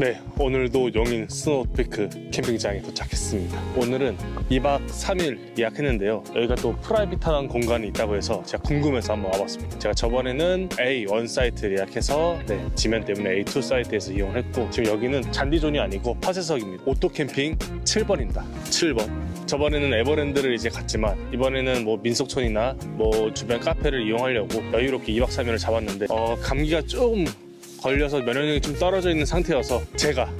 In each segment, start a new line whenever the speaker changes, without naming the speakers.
네, 오늘도 용인 스노우피크 캠핑장에 도착했습니다. 오늘은 2박 3일 예약했는데요. 여기가 또 프라이빗한 공간이 있다고 해서 제가 궁금해서 한번 와봤습니다. 제가 저번에는 A1 사이트 예약해서 네, 지면 때문에 A2 사이트에서 이용을 했고 지금 여기는 잔디존이 아니고 파쇄석입니다. 오토 캠핑 7번입니다. 7번. 저번에는 에버랜드를 이제 갔지만 이번에는 뭐 민속촌이나 뭐 주변 카페를 이용하려고 여유롭게 2박 3일을 잡았는데 어, 감기가 조금 걸려서 면역력이 좀 떨어져 있는 상태여서 제가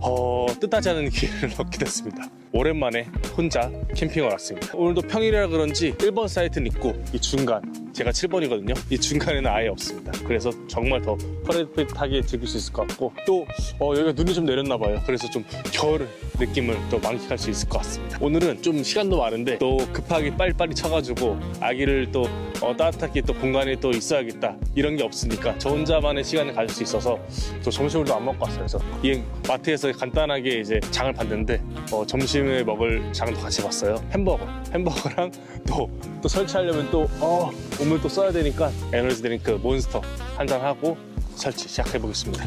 어, 뜻하지 않은 기회를 얻게 됐습니다. 오랜만에 혼자 캠핑을 왔습니다. 오늘도 평일이라 그런지 1번 사이트는 있고 이 중간 제가 7번이거든요. 이 중간에는 아예 없습니다. 그래서 정말 더 퍼레핏하게 즐길 수 있을 것 같고 또 어, 여기가 눈이 좀 내렸나 봐요. 그래서 좀 겨울 느낌을 또 만끽할 수 있을 것 같습니다. 오늘은 좀 시간도 많은데 또 급하게 빨리빨리 쳐가지고 아기를 또 어, 따뜻하게 또 공간에 또 있어야겠다 이런 게 없으니까 저 혼자만의 시간을 가질 수 있어서 또 점심을 또안 먹고 왔어요. 그래서 이 마트에서 간단하게 이제 장을 봤는데 어, 점심에 먹을 장도 같이 봤어요. 햄버거, 햄버거랑 또, 또 설치하려면 또 어, 몸을 또 써야 되니까 에너지 드링크 몬스터 한 잔 하고 설치 시작해 보겠습니다.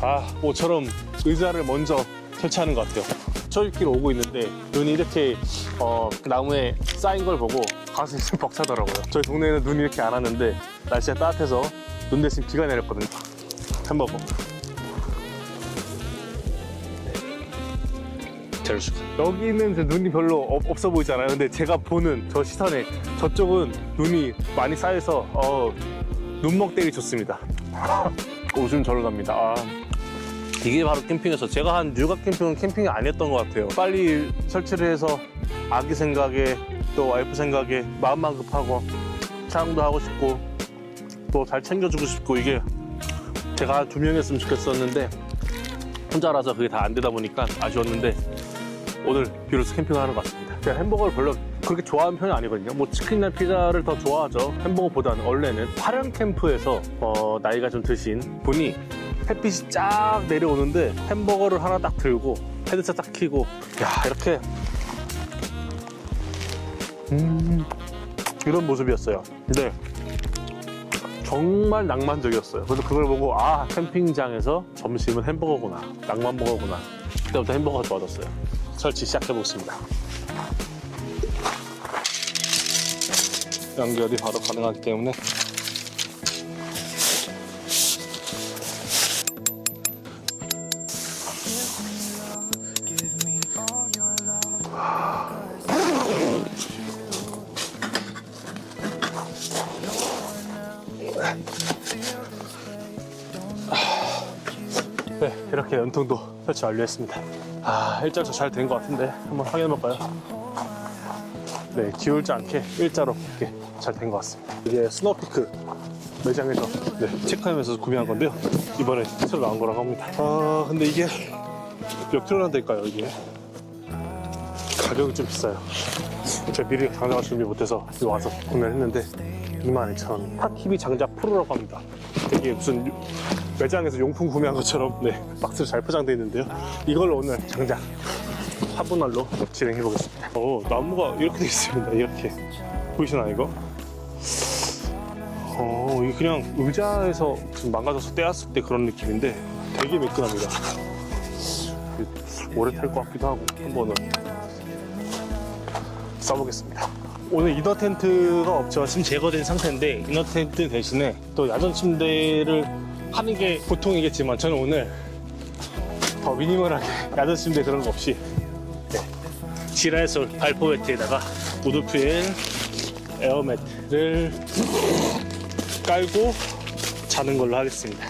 아, 모처럼 의자를 먼저 설치하는 것 같아요. 초입기로 오고 있는데 눈이 이렇게 어, 나무에 쌓인 걸 보고 가슴이 좀 벅차더라고요. 저희 동네에는 눈이 이렇게 안 왔는데 날씨가 따뜻해서 눈 대신 비가 내렸거든요. 햄버거. 제르슈가. 여기는 이제 눈이 별로 없, 없어 보이잖아요. 근데 제가 보는 저 시선에 저쪽은 눈이 많이 쌓여서 어, 눈먹대기 좋습니다. 오줌 절로 갑니다. 아. 이게 바로 캠핑에서 제가 한 육아 캠핑은 캠핑이 아니었던 것 같아요. 빨리 설치를 해서 아기 생각에 또 와이프 생각에 마음만 급하고 촬영도 하고 싶고 또 잘 챙겨주고 싶고 이게 제가 두 명이었으면 좋겠었는데 혼자라서 그게 다 안 되다 보니까 아쉬웠는데 오늘 비로소 캠핑을 하는 것 같습니다. 제가 햄버거를 별로 그렇게 좋아하는 편이 아니거든요. 뭐 치킨이나 피자를 더 좋아하죠. 햄버거보다는 원래는 화령 캠프에서 어, 나이가 좀 드신 분이 햇빛이 쫙 내려오는데 햄버거를 하나 딱 들고 헤드셋 딱 켜고 야 이렇게 음 이런 모습이었어요. 근데 정말 낭만적이었어요. 그래서 그걸 보고 아 캠핑장에서 점심은 햄버거구나 낭만 버거구나 그때부터 햄버거가 좋아졌어요. 설치 시작해 보겠습니다. 연결이 바로 가능하기 때문에 네, 이렇게 연통도 설치 완료했습니다. 아, 일자로 잘 된 것 같은데 한번 확인해 볼까요? 네, 기울지 않게 일자로 이렇게 잘 된 것 같습니다. 이게 스노피크 매장에서 네, 체크하면서 구매한 건데요. 이번에 새로 나온 거라고 합니다. 아, 근데 이게 몇 킬로나 될까요, 이게? 가격이 좀 비싸요. 제가 미리 장작을 준비 못해서 와서 구매를 했는데 22,000원. 핫TV 장작 프로라고 합니다. 되게 무슨 매장에서 용품 구매한 것처럼 네, 박스로 잘 포장되어 있는데요. 이걸 오늘 장작 화분알로 진행해 보겠습니다. 오, 나무가 이렇게 되어 있습니다. 이렇게. 보이시나요, 이거? 어, 이게 그냥 의자에서 좀 망가져서 떼었을 때 그런 느낌인데 되게 매끈합니다. 오래 탈 것 같기도 하고 한번은 써보겠습니다. 오늘 이너 텐트가 없죠. 지금 제거된 상태인데 이너 텐트 대신에 또 야전 침대를 하는 게 보통이겠지만 저는 오늘 더 미니멀하게 야전 침대 그런 거 없이 네. 지라에솔 발포 매트에다가 우드필 에어 매트를 깔고 자는 걸로 하겠습니다.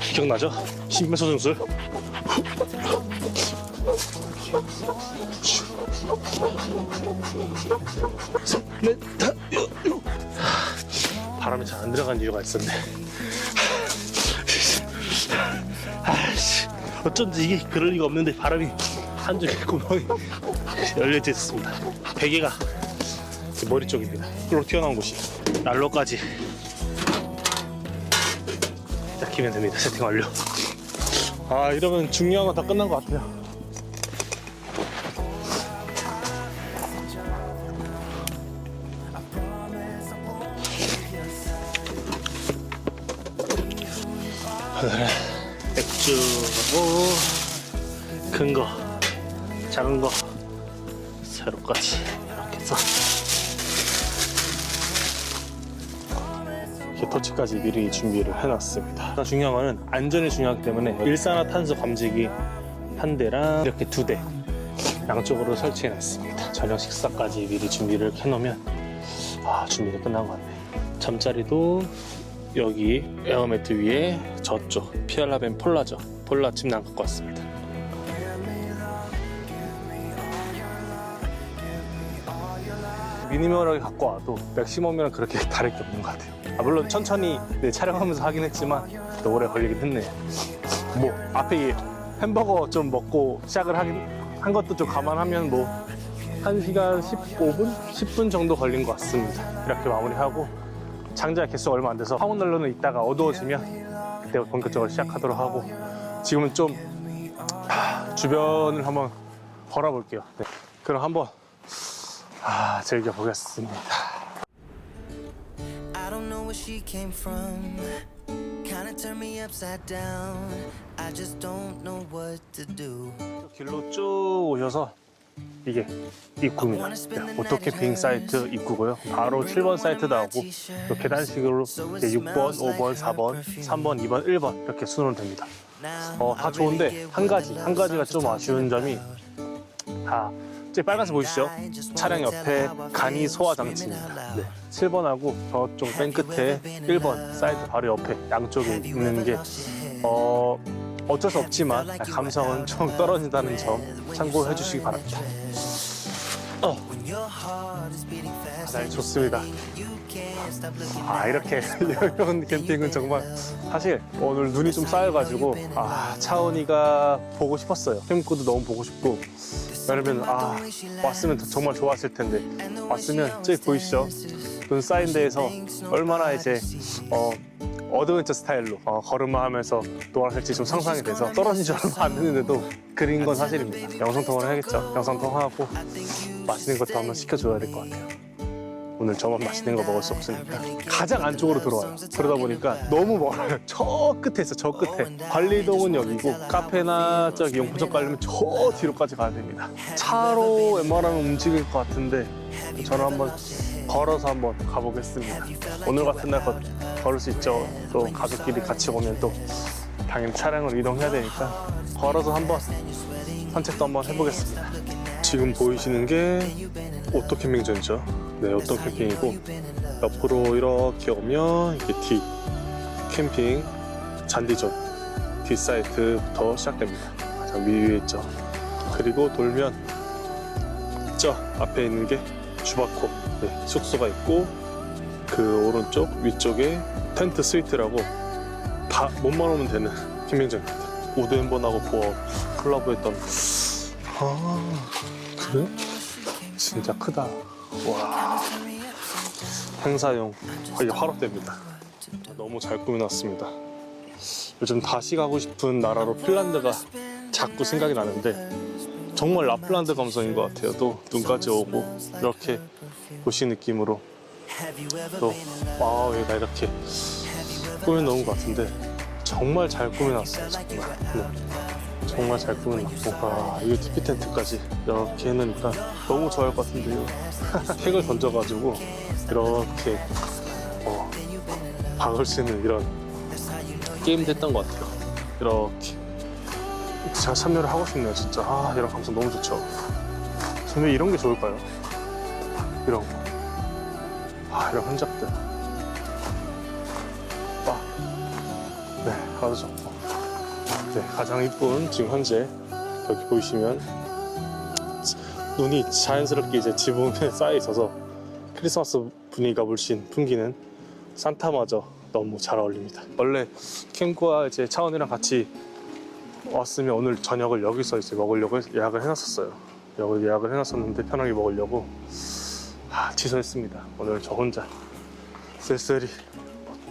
기억나죠? 심폐소생술. 바람이 잘 안 들어간 이유가 있었네. 아씨, 어쩐지 이게 그럴 리가 없는데 바람이 한쪽에 구멍이 열려져 있습니다. 베개가 제 머리 쪽입니다. 끌로 튀어나온 곳이 난로까지 딱 키면 됩니다. 세팅 완료. 아 이러면 중요한 건 다 끝난 것 같아요. 큰 거, 작은 거 세로까지 이렇게 해서 이렇게 터치까지 미리 준비를 해놨습니다. 중요한 거는 안전이 중요하기 때문에 일산화탄소 감지기 한 대랑 이렇게 두 대 양쪽으로 설치해놨습니다. 저녁 식사까지 미리 준비를 해놓으면 아 준비가 끝난 것 같네. 잠자리도 여기 에어매트 위에 저쪽 피알라벤 폴라죠. 폴라 침낭 갖고 왔습니다. 미니멀하게 갖고 와도 맥시멈이랑 그렇게 다를 게 없는 것 같아요. 아, 물론 천천히 네, 촬영하면서 하긴 했지만 또 오래 걸리긴 했네요. 뭐 앞에 이 햄버거 좀 먹고 시작을 하긴 한 것도 좀 감안하면 뭐 1시간 15분? 10분 정도 걸린 것 같습니다. 이렇게 마무리하고 장자 개수 얼마 안 돼서 황혼난로는 이따가 어두워지면 그때 본격적으로 시작하도록 하고 지금은 좀 하, 주변을 한번 걸어볼게요. 네. 그럼 한번 아, 즐겨보겠습니다.
I don't know where she came from. Kinda turned me upside down. I just don't know what to do.
길로 쭉 오셔서 이게 입구입니다. 네, 오토캠핑 사이트 입구고요. 바로 7번 사이트 나오고 또 계단식으로 이제 6번, 5번, 4번, 3번, 2번, 1번 이렇게 순으로 됩니다. 어, 다 좋은데 한 가지, 한 가지가 좀 아쉬운 점이 다 제 빨간색 보이시죠? 차량 옆에 간이 소화 장치입니다. 네. 7번하고 저쪽 맨 끝에 1번 사이드 바로 옆에 양쪽에 있는 게 어, 어쩔 수 없지만 감성은 좀 떨어진다는 점 참고해 주시기 바랍니다. 어,
beating fast.
네, 좋습니다. 아 이렇게 이런 캠핑은 정말 사실 오늘 눈이 좀 쌓여가지고 아 차은이가 보고 싶었어요. 캠코도 너무 보고 싶고 왜냐면 아 왔으면 더 정말 좋았을 텐데 왔으면 저기 보이시죠? 눈 쌓인 데에서 얼마나 이제 어 어드벤처 스타일로 어, 걸음마하면서 놀았을지 좀 상상이 돼서 떨어진 지 얼마 안 됐는데도 그린 건 사실입니다. 영상 통화를 해야겠죠. 영상 통화하고 맛있는 것도 한번 시켜줘야 될 것 같아요. 오늘 저만 맛있는 거 먹을 수 없으니까 가장 안쪽으로 들어와요. 그러다 보니까 너무 멀어요. 저 끝에 있어, 저 끝에. 관리동은 여기고 카페나 저기 용품점 가려면 저 뒤로까지 가야 됩니다. 차로 웬만하면 움직일 것 같은데 저는 한번 걸어서 한번 가보겠습니다. 오늘 같은 날 걸, 걸을 수 있죠. 또 가족끼리 같이 오면 또 당연히 차량을 이동해야 되니까 걸어서 한번 산책도 한번 해보겠습니다. 지금 보이시는 게 오토 캠핑존이죠. 네, 오토 캠핑이고 옆으로 이렇게 오면 이게 뒤 캠핑 잔디존 뒷 사이트부터 시작됩니다. 가장 위에 있죠. 그리고 돌면 저 앞에 있는 게 주바코 네, 숙소가 있고 그 오른쪽 위쪽에 텐트 스위트라고 다 몸만 오면 되는 캠핑장입니다. 우드앤번하고 보어 클럽 했던 아 그래? 진짜 크다. 와 행사용 거의 화롯대입니다. 너무 잘 꾸며놨습니다. 요즘 다시 가고 싶은 나라로 핀란드가 자꾸 생각이 나는데 정말 라플란드 감성인 것 같아요. 또 눈까지 오고 이렇게 도시 느낌으로
Have you ever
또
been in love?
와, 여기가 이렇게 꾸며놓은 것 같은데 정말 잘 꾸며놨어요. 정말. 네. 정말 잘 꾸며놨고 아, 이게 TP 텐트까지 이렇게 해놓으니까 너무 좋아할 것 같은데요. 팩을 던져가지고 이렇게 어, 박을 수 있는 이런 게임도 했던 것 같아요. 이렇게 제가 참여를 하고 싶네요, 진짜. 아, 이런 감성 너무 좋죠. 근데 이런 게 좋을까요? 이런 거. 아, 이런 흔적들. 아, 네, 아주 좋고. 네, 가장 이쁜 지금 현재 여기 보이시면 눈이 자연스럽게 이제 지붕에 쌓여 있어서 크리스마스 분위기가 물씬 풍기는 산타마저 너무 잘 어울립니다. 원래 캠과 이제 차원이랑 같이 왔으면 오늘 저녁을 여기서 이제 먹으려고 예약을 해놨었어요. 여기 예약을 해놨었는데 편하게 먹으려고 아, 취소했습니다. 오늘 저 혼자 쓸쓸히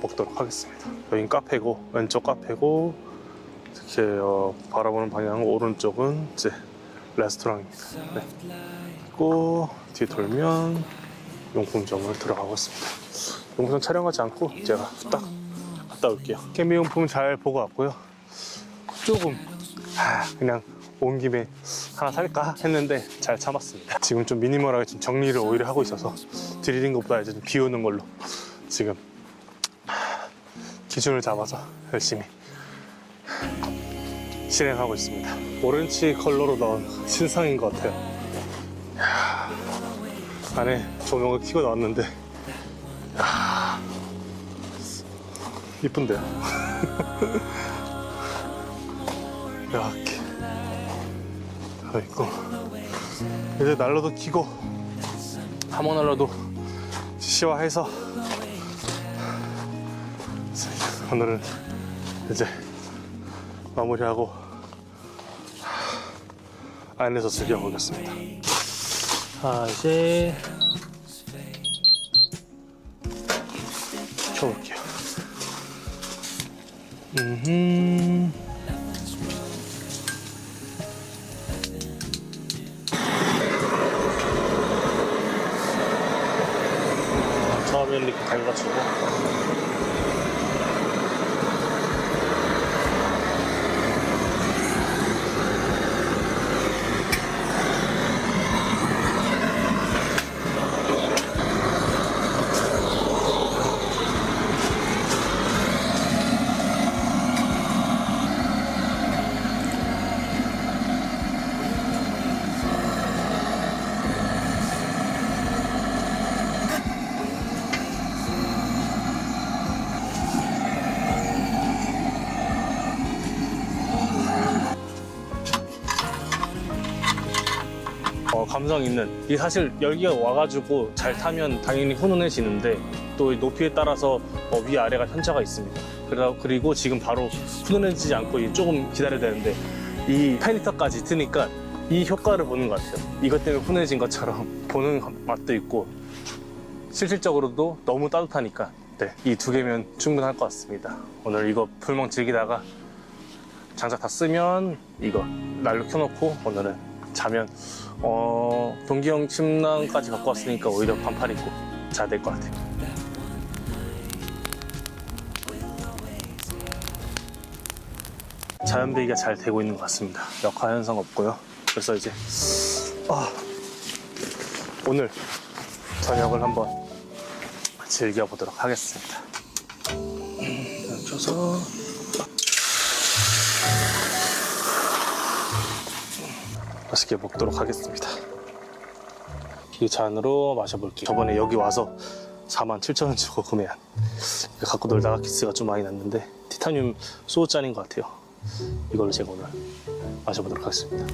먹도록 하겠습니다. 여긴 카페고 왼쪽 카페고 이렇게 어, 바라보는 방향 오른쪽은 이제 레스토랑입니다. 네. 그리고 뒤에 돌면 용품점을 들어가고 있습니다. 용품점 촬영하지 않고 제가 후딱 갔다 올게요. 캠핑용품 잘 보고 왔고요. 조금 아, 그냥 온 김에 하나 살까 했는데 잘 참았습니다. 지금 좀 미니멀하게 좀 정리를 오히려 하고 있어서 드리는 것보다 이제 좀 비우는 걸로 지금 기준을 잡아서 열심히 실행하고 있습니다. 오렌지 컬러로 나온 신상인 것 같아요. 안에 조명을 켜고 나왔는데 이쁜데요. 이렇게 서 있고 이제 난로도 켜고 하모 난로도 시화해서 오늘은 이제 마무리하고 안에서 즐겨보겠습니다. 아 이제 켜볼게요. 음. 처음에는 이렇게 달가지고 감성 있는 이 사실 열기가 와가지고 잘 타면 당연히 훈훈해지는데 또 높이에 따라서 어, 위 아래가 현차가 있습니다. 그러, 그리고 지금 바로 훈훈해지지 않고 이 조금 기다려야 되는데 이 8리터까지 트니까 이 효과를 보는 것 같아요. 이것 때문에 훈훈해진 것처럼 보는 맛도 있고 실질적으로도 너무 따뜻하니까 네, 이 두 개면 충분할 것 같습니다. 오늘 이거 풀멍 즐기다가 장작 다 쓰면 이거 난로 켜놓고 오늘은 자면 어 동기형 침낭까지 갖고 왔으니까 오히려 반팔 입고 자야 될것 같아요. 자연 배기가 잘 되고 있는 것 같습니다. 역화 현상 없고요. 그래서 이제 아, 오늘 저녁을 한번 즐겨보도록 하겠습니다. 얹혀서 맛있게 먹도록 하겠습니다. 이 잔으로 마셔볼게요. 저번에 여기 와서 47,000원 주고 구매한 갖고 놀다가 키스가 좀 많이 났는데 티타늄 소주 잔인 것 같아요. 이걸로 제가 오늘 마셔보도록 하겠습니다.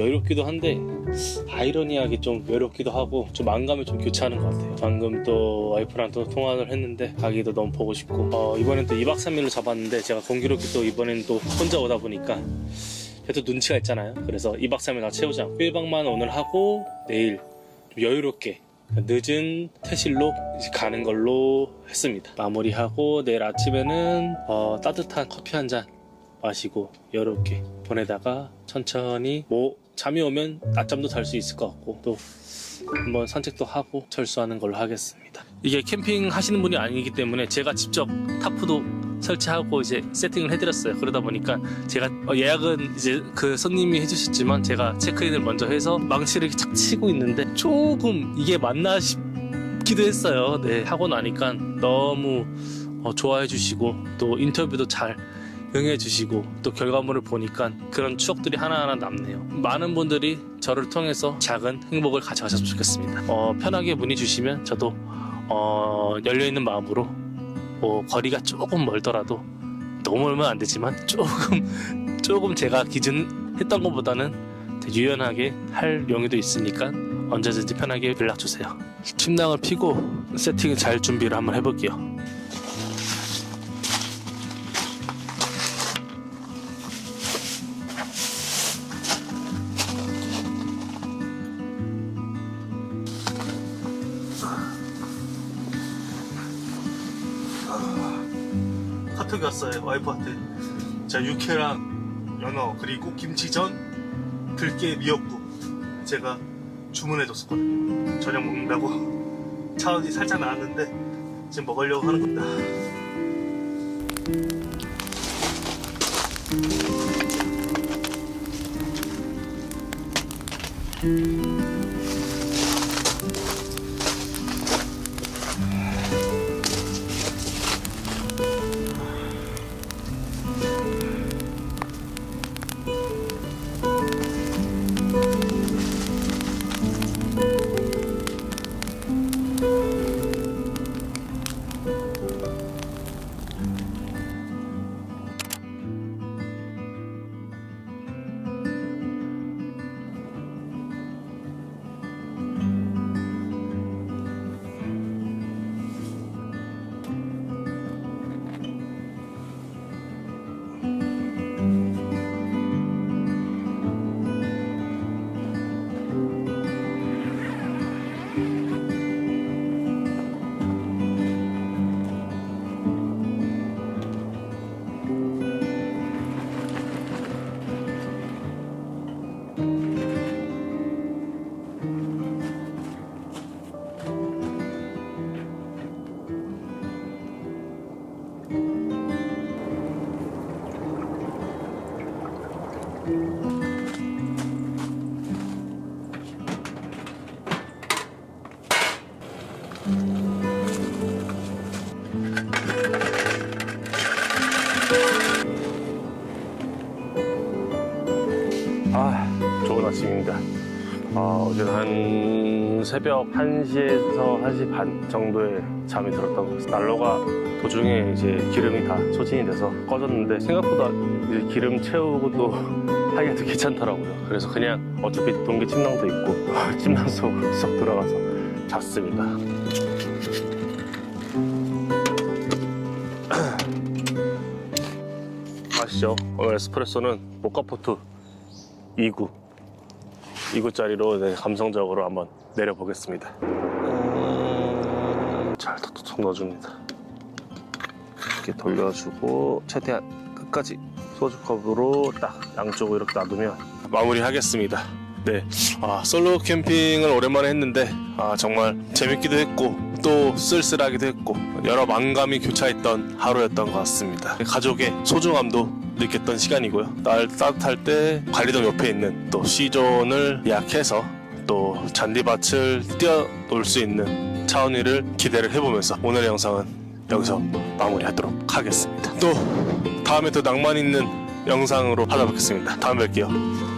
여유롭기도 한데 아이러니하게 좀 외롭기도 하고 좀 마음감이 좀 교차하는 것 같아요. 방금 또 와이프랑 또 통화를 했는데 가기도 너무 보고 싶고 어, 이번엔 또 2박 3일로 잡았는데 제가 공교롭게 또 이번엔 또 혼자 오다 보니까 그래도 눈치가 있잖아요. 그래서 2박 3일 다 채우지 않고 1박만 오늘 하고 내일 좀 여유롭게 늦은 퇴실로 가는 걸로 했습니다. 마무리하고 내일 아침에는 어, 따뜻한 커피 한 잔 마시고 여유롭게 보내다가 천천히 뭐 잠이 오면 낮잠도 잘 수 있을 것 같고 또 한번 산책도 하고 철수하는 걸로 하겠습니다. 이게 캠핑 하시는 분이 아니기 때문에 제가 직접 타프도 설치하고 이제 세팅을 해드렸어요. 그러다 보니까 제가 어, 예약은 이제 그 손님이 해주셨지만 제가 체크인을 먼저 해서 망치를 착 치고 있는데 조금 이게 맞나 싶기도 했어요. 네 하고 나니까 너무 어, 좋아해 주시고 또 인터뷰도 잘 응해 주시고 또 결과물을 보니까 그런 추억들이 하나하나 남네요. 많은 분들이 저를 통해서 작은 행복을 가져가셨으면 좋겠습니다. 어, 편하게 문의 주시면 저도 어, 열려 있는 마음으로 뭐 거리가 조금 멀더라도 너무 멀면 안 되지만 조금 조금 제가 기준 했던 것보다는 유연하게 할 용의도 있으니까 언제든지 편하게 연락 주세요. 침낭을 피고 세팅을 잘 준비를 한번 해볼게요. 와이프한테 자 육회랑 연어 그리고 김치전 들깨 미역국. 제가 주문해줬었거든요. 저녁 먹는다고. 차원이 살짝 나왔는데 지금 먹으려고 하는 겁니다 아, 좋은 아침입니다. 아, 어제는 한 새벽 1시에서 1시 반 정도에 잠이 들었던 것 같아요. 난로가 도중에 이제 기름이 다 소진이 돼서 꺼졌는데 생각보다 이제 기름 채우고도 하기가 더 귀찮더라고요. 그래서 그냥 어차피 동계 침낭도 있고 침낭 속으로 쏙 들어가서 잤습니다. 아시죠? 오늘 에스프레소는 모카포트 2구 2구짜리로 네, 감성적으로 한번 내려보겠습니다 음, 잘 톡톡 넣어줍니다 이렇게 돌려주고 최대한 끝까지 소주컵으로 딱 양쪽으로 이렇게 놔두면 마무리하겠습니다 네, 아, 솔로 캠핑을 오랜만에 했는데 아, 정말 재밌기도 했고 또 쓸쓸하기도 했고 여러 만감이 교차했던 하루였던 것 같습니다. 가족의 소중함도 느꼈던 시간이고요. 날 따뜻할 때 관리동 옆에 있는 또 C존을 예약해서 또 잔디밭을 뛰어놀 수 있는 차원이를 기대를 해보면서 오늘 영상은 여기서 마무리하도록 하겠습니다. 또 다음에 더 낭만 있는 영상으로 찾아뵙겠습니다. 다음에 뵐게요.